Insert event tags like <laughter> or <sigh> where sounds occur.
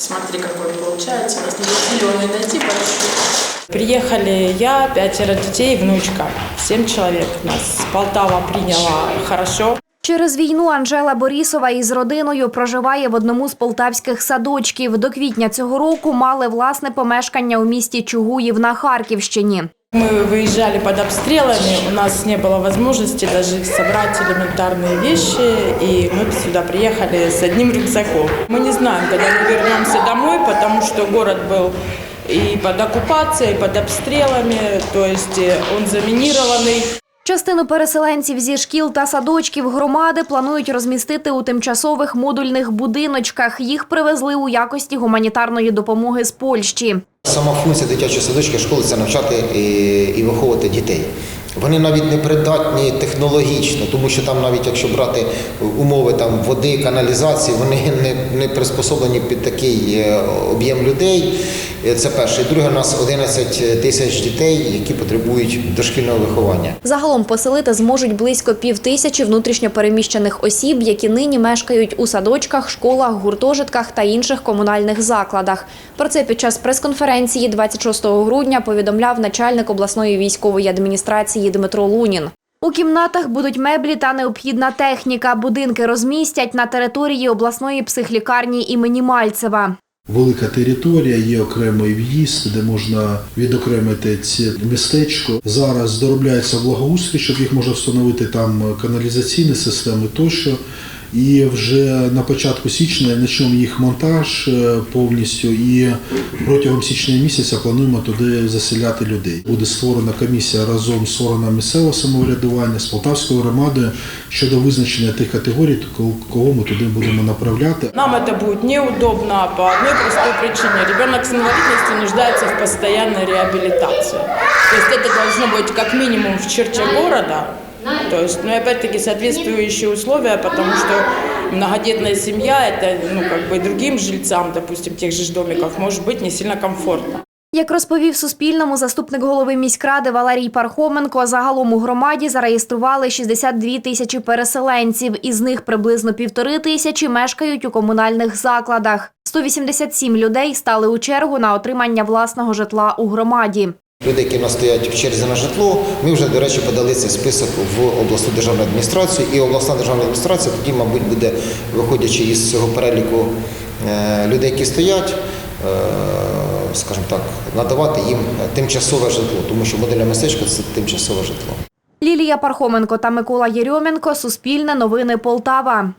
Смотри, какой получается. У нас надо зеленый найти большой. Приехали я, пятеро детей, внучка. Семь человек нас. Полтава приняла хорошо. Через війну Анжела Борісова із родиною проживає в одному з полтавських садочків. До квітня цього року мали власне помешкання у місті Чугуїв на Харківщині. Мы выезжали под обстрелами, у нас не было возможности даже собрать элементарные вещи, и мы сюда приехали с одним рюкзаком. Мы не знаем, когда мы вернемся домой, потому что город был и под оккупацией, и под обстрелами, то есть э, он заминированный. Частину переселенців зі шкіл та садочків громади планують розмістити у тимчасових модульних будиночках. Їх привезли у якості гуманітарної допомоги з Польщі. Сама функція дитячої садочки школи це навчати і, і виховувати дітей. Вони навіть не придатні технологічно, тому що там, навіть якщо брати умови там води, каналізації, вони <laughs> не, не приспособлені під такий е, об'єм людей. Е, Це перше. Друге, у нас 11 тисяч дітей, які потребують дошкільного виховання. Загалом поселити зможуть близько півтисячі внутрішньопереміщених осіб, які нині мешкають у садочках, школах, гуртожитках та інших комунальних закладах. Про це під час прес-конференції 26 грудня повідомляв начальник обласної військової адміністрації Дмитро Лунін. У кімнатах будуть меблі та необхідна техніка. Будинки розмістять на території обласної психлікарні імені Мальцева. Велика територія, є окремий в'їзд, де можна відокремити ці містечко. Зараз доробляється благоустрій, щоб їх можна встановити там каналізаційні системи тощо. І вже на початку січня почнемо їх монтаж е, повністю. І протягом січня місяця плануємо туди заселяти людей. Буде створена комісія разом з органами місцевого самоврядування з Полтавською громадою щодо визначення тих категорій, кого ми туди будемо направляти. Нам это будет неудобно по одной простой причине. Ребенок с инвалидностью нуждается в постоянной реабилитации. То есть это должно быть как минимум в черте города. То есть, ну и опять-таки соответствующие условия, потому что многодетная семья, это, ну, как бы другим жильцам, допустим, тех же ж домиков, может быть не сильно комфортно. Як розповів Суспільному заступник голови міськради Валерій Пархоменко, загалом у громаді зареєстрували 62 тисячі переселенців. Із них приблизно півтори тисячі мешкають у комунальних закладах. 187 людей стали у чергу на отримання власного житла у громаді. Люди, які в стоять в черзі на житло, ми вже, до речі, подали цей список в обласну державну адміністрацію. І обласна державна адміністрація тоді, мабуть, буде, виходячи із цього переліку е, людей, які стоять, е, скажімо так, надавати їм тимчасове житло, тому що модельне містечко це тимчасове житло. Лілія Пархоменко та Микола Єрьоменко. Суспільне новини Полтава.